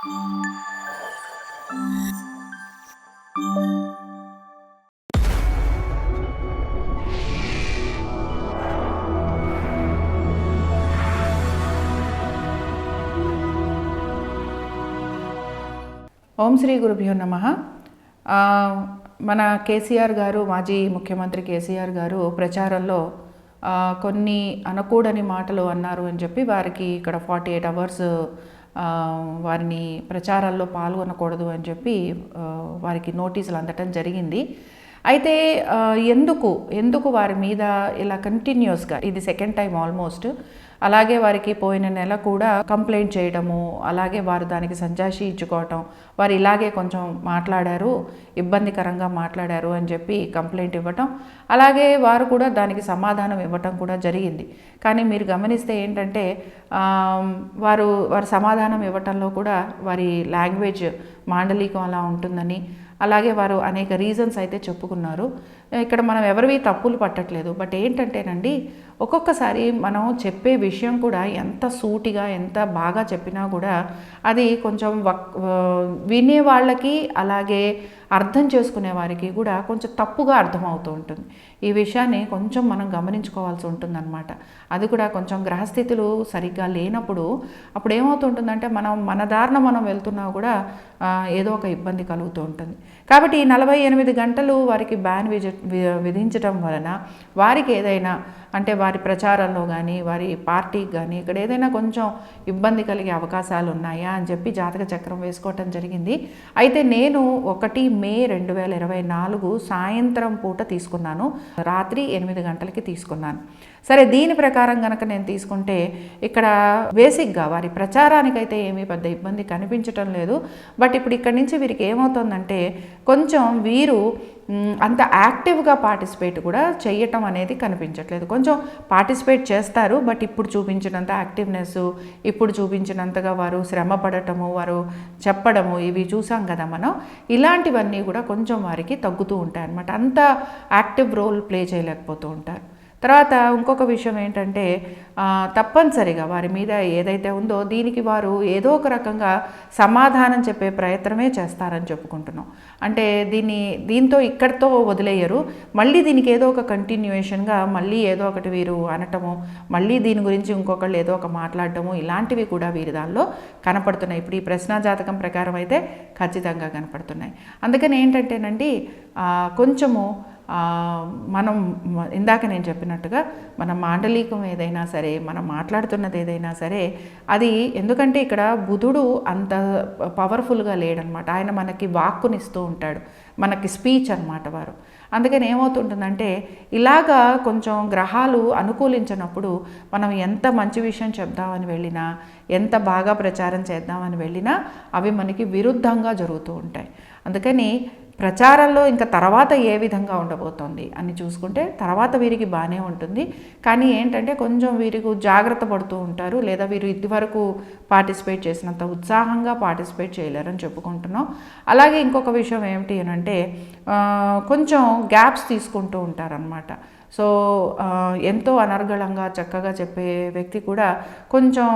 ఓం శ్రీ గురుభ్యో నమ. మన కేసీఆర్ గారు మాజీ ముఖ్యమంత్రి కేసీఆర్ గారు ప్రచారంలో కొన్ని అనకూడని మాటలు అన్నారు అని చెప్పి వారికి ఇక్కడ ఫార్టీ ఎయిట్ అవర్స్ వారిని ప్రచారాల్లో పాల్గొనకూడదు అని చెప్పి వారికి నోటీసులు అందటం జరిగింది. అయితే ఎందుకు ఎందుకు వారి మీద ఇలా కంటిన్యూస్గా ఇది సెకండ్ టైం ఆల్మోస్ట్ అలాగే వారికి పోయిన నెల కూడా కంప్లైంట్ చేయడము అలాగే వారు దానికి సంజాషి ఇచ్చుకోవటం. వారు ఇలాగే కొంచెం మాట్లాడారు ఇబ్బందికరంగా మాట్లాడారు అని చెప్పి కంప్లైంట్ ఇవ్వటం. అలాగే వారు కూడా దానికి సమాధానం ఇవ్వటం కూడా జరిగింది. కానీ మీరు గమనిస్తే ఏంటంటే వారు వారు సమాధానం ఇవ్వటంలో కూడా వారి లాంగ్వేజ్ మాండలికం అలా ఉంటుందని అలాగే వారు అనేక రీజన్స్ అయితే చెప్పుకున్నారు. ఇక్కడ మనం ఎవరివి తప్పులు పట్టట్లేదు. బట్ ఏంటంటేనండి ఒక్కొక్కసారి మనం చెప్పే విషయం కూడా ఎంత సూటిగా ఎంత బాగా చెప్పినా కూడా అది కొంచెం వక్ వినే వాళ్ళకి అలాగే అర్థం చేసుకునే వారికి కూడా కొంచెం తప్పుగా అర్థమవుతూ ఉంటుంది. ఈ విషయాన్ని కొంచెం మనం గమనించుకోవాల్సి ఉంటుందన్నమాట. అది కూడా కొంచెం గ్రహస్థితులు సరిగ్గా లేనప్పుడు అప్పుడు ఏమవుతుంటుందంటే మనం మన దారిన మనం వెళ్తున్నా కూడా ఏదో ఒక ఇబ్బంది కలుగుతూ ఉంటుంది. కాబట్టి ఈ నలభై ఎనిమిది గంటలు వారికి బ్యాన్ విజిట్ వి- విధించడం వలన వారికి ఏదైనా అంటే వారి ప్రచారంలో కానీ వారి పార్టీకి కానీ ఇక్కడ ఏదైనా కొంచెం ఇబ్బంది కలిగే అవకాశాలు ఉన్నాయా అని చెప్పి జాతక చక్రం వేసుకోవటం జరిగింది. అయితే నేను ఒకటి మే రెండు వేల ఇరవై నాలుగు సాయంత్రం పూట తీసుకున్నాను. రాత్రి ఎనిమిది గంటలకి తీసుకున్నాను. సరే దీని ప్రకారం కనుక నేను తీసుకుంటే ఇక్కడ బేసిక్గా వారి ప్రచారానికైతే ఏమీ పెద్ద ఇబ్బంది కనిపించటం లేదు. బట్ ఇప్పుడు ఇక్కడి నుంచి వీరికి ఏమవుతుందంటే కొంచెం వీరు అంత యాక్టివ్గా పార్టిసిపేట్ కూడా చేయటం అనేది కనిపించట్లేదు. కొంచెం పార్టిసిపేట్ చేస్తారు బట్ ఇప్పుడు చూపించినంత యాక్టివ్నెస్ ఇప్పుడు చూపించినంతగా వారు శ్రమ పడటము వారు చెప్పడము ఇవి చూసాం కదా మనం. ఇలాంటివన్నీ కూడా కొంచెం వారికి తగ్గుతూ ఉంటాయి అన్నమాట అంత యాక్టివ్ రోల్ ప్లే చేయలేకపోతూ ఉంటారు. తర్వాత ఇంకొక విషయం ఏంటంటే తప్పనిసరిగా వారి మీద ఏదైతే ఉందో దీనికి వారు ఏదో ఒక రకంగా సమాధానం చెప్పే ప్రయత్నమే చేస్తారని చెప్పుకుంటున్నాం. అంటే దీన్ని దీంతో ఇక్కడితో వదిలేయరు. మళ్ళీ దీనికి ఏదో ఒక కంటిన్యూయేషన్గా మళ్ళీ ఏదో ఒకటి వీరు అనటము మళ్ళీ దీని గురించి ఇంకొకళ్ళు ఏదో ఒక మాట్లాడటము ఇలాంటివి కూడా వీరి దానిలో కనపడుతున్నాయి. ఇప్పుడు ఈ ప్రశ్నా జాతకం ప్రకారం అయితే ఖచ్చితంగా కనపడుతున్నాయి. అందుకని ఏంటంటేనండి కొంచెము మనం ఇందాక నేను చెప్పినట్టుగా మన మాండలికం ఏదైనా సరే మనం మాట్లాడుతున్నది ఏదైనా సరే అది ఎందుకంటే ఇక్కడ బుధుడు అంత పవర్ఫుల్గా లేడనమాట. ఆయన మనకి వాక్కునిస్తూ ఉంటాడు. మనకి స్పీచ్ అన్నమాట వారు. అందుకని ఏమవుతుంటుందంటే ఇలాగా కొంచెం గ్రహాలు అనుకూలించినప్పుడు మనం ఎంత మంచి విషయం చెప్దామని వెళ్ళినా ఎంత బాగా ప్రచారం చేద్దామని వెళ్ళినా అవి మనకి విరుద్ధంగా జరుగుతూ ఉంటాయి. అందుకని ప్రచారంలో ఇంకా తర్వాత ఏ విధంగా ఉండబోతోంది అని చూసుకుంటే తర్వాత వీరికి బాగానే ఉంటుంది. కానీ ఏంటంటే కొంచెం వీరికి జాగ్రత్త పడుతూ ఉంటారు. లేదా వీరు ఇదివరకు పార్టిసిపేట్ చేసినంత ఉత్సాహంగా పార్టిసిపేట్ చేయలేరని చెప్పుకుంటున్నాం. అలాగే ఇంకొక విషయం ఏమిటి అని అంటే కొంచెం గ్యాప్స్ తీసుకుంటూ ఉంటారనమాట సో ఎంతో అనర్గళంగా చక్కగా చెప్పే వ్యక్తి కూడా కొంచెం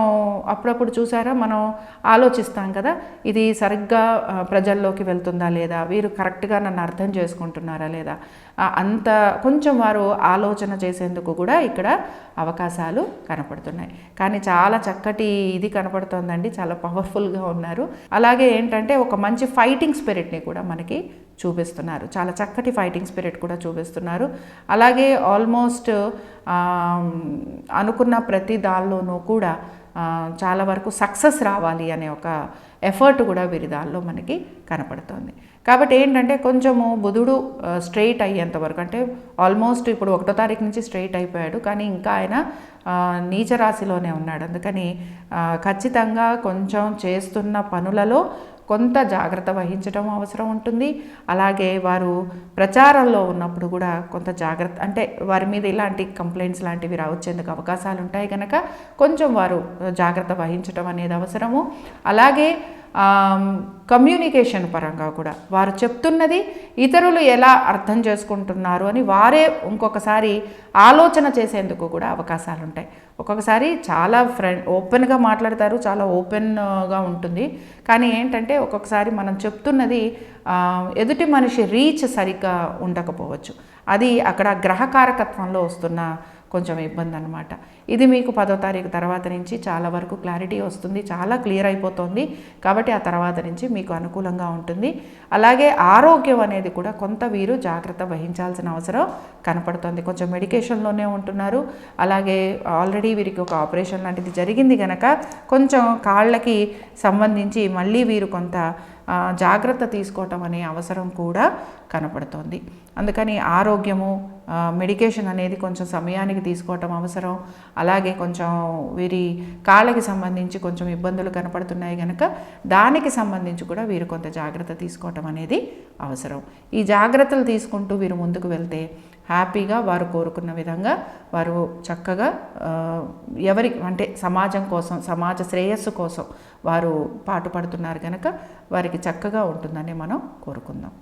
అప్పుడప్పుడు చూసారా మనం ఆలోచిస్తాం కదా ఇది సరిగ్గా ప్రజల్లోకి వెళ్తుందా లేదా వీరు కరెక్ట్గా నన్ను అర్థం చేసుకుంటున్నారా లేదా అంత కొంచెం వారు ఆలోచన చేసేందుకు కూడా ఇక్కడ అవకాశాలు కనపడుతున్నాయి. కానీ చాలా చక్కటి ఇది కనపడుతోందండి చాలా పవర్ఫుల్గా ఉన్నారు. అలాగే ఏంటంటే ఒక మంచి ఫైటింగ్ స్పిరిట్ని కూడా మనకి చూపిస్తున్నారు. చాలా చక్కటి ఫైటింగ్ స్పిరిట్ కూడా చూపిస్తున్నారు. అలాగే ఆల్మోస్ట్ అనుకున్న ప్రతి దానిలోనూ కూడా చాలా వరకు సక్సెస్ రావాలి అనే ఒక ఎఫర్ట్ కూడా వీరి దానిలో మనకి కనపడుతుంది. కాబట్టి ఏంటంటే కొంచెము బుధుడు స్ట్రైట్ అయ్యేంత వరకు అంటే ఆల్మోస్ట్ ఇప్పుడు ఒకటో తారీఖు నుంచి స్ట్రైట్ అయిపోయాడు. కానీ ఇంకా ఆయన నీచరాశిలోనే ఉన్నాడు. అందుకని ఖచ్చితంగా కొంచెం చేస్తున్న పనులలో కొంత జాగ్రత్త వహించడం అవసరం ఉంటుంది. అలాగే వారు ప్రచారంలో ఉన్నప్పుడు కూడా కొంత జాగ్రత్త అంటే వారి మీద ఇలాంటి కంప్లైంట్స్ లాంటివి రావచ్చేందుకు అవకాశాలు ఉంటాయి కనుక కొంచెం వారు జాగ్రత్త వహించడం అనేది అవసరము. అలాగే కమ్యూనికేషన్ పరంగా కూడా. వారు చెప్తున్నది ఇతరులు ఎలా అర్థం చేసుకుంటున్నారు అని వారే ఇంకొకసారి ఆలోచన చేసేందుకు కూడా అవకాశాలు ఉంటాయి ఒక్కొక్కసారి చాలా ఫ్రెండ్ ఓపెన్గా మాట్లాడతారు చాలా ఓపెన్గా ఉంటుంది. కానీ ఏంటంటే ఒక్కొక్కసారి మనం చెప్తున్నది ఎదుటి మనిషి రీచ్ సరిగ్గా ఉండకపోవచ్చు. అది అక్కడ గ్రహకారకత్వంలో వస్తున్న కొంచెం ఇబ్బంది అనమాట ఇది మీకు పదో తారీఖు తర్వాత నుంచి చాలా వరకు క్లారిటీ వస్తుంది చాలా క్లియర్ అయిపోతుంది. కాబట్టి ఆ తర్వాత నుంచి మీకు అనుకూలంగా ఉంటుంది. అలాగే ఆరోగ్యం అనేది కూడా కొంత వీరు జాగ్రత్త వహించాల్సిన అవసరం కనపడుతుంది. కొంచెం మెడికేషన్లోనే ఉంటున్నారు. అలాగే ఆల్రెడీ వీరికి ఒక ఆపరేషన్ లాంటిది జరిగింది కనుక కొంచెం కాళ్ళకి సంబంధించి మళ్ళీ వీరు కొంత జాగ్రత్త తీసుకోవటం అనే అవసరం కూడా కనపడుతోంది. అందుకని ఆరోగ్యము మెడికేషన్ అనేది కొంచెం సమయానికి తీసుకోవటం అవసరం. అలాగే కొంచెం వీరి కాళ్ళకి సంబంధించి కొంచెం ఇబ్బందులు కనపడుతున్నాయి కనుక దానికి సంబంధించి కూడా వీరు కొంత జాగ్రత్త తీసుకోవటం అనేది అవసరం. ఈ జాగ్రత్తలు తీసుకుంటూ వీరు ముందుకు వెళ్తే హ్యాపీగా వారు కోరుకున్న విధంగా వారు చక్కగా ఎవరి అంటే సమాజం కోసం సమాజ శ్రేయస్సు కోసం వారు పాటుపడుతున్నారు కనుక వారికి చక్కగా ఉంటుందని మనం కోరుకుందాం.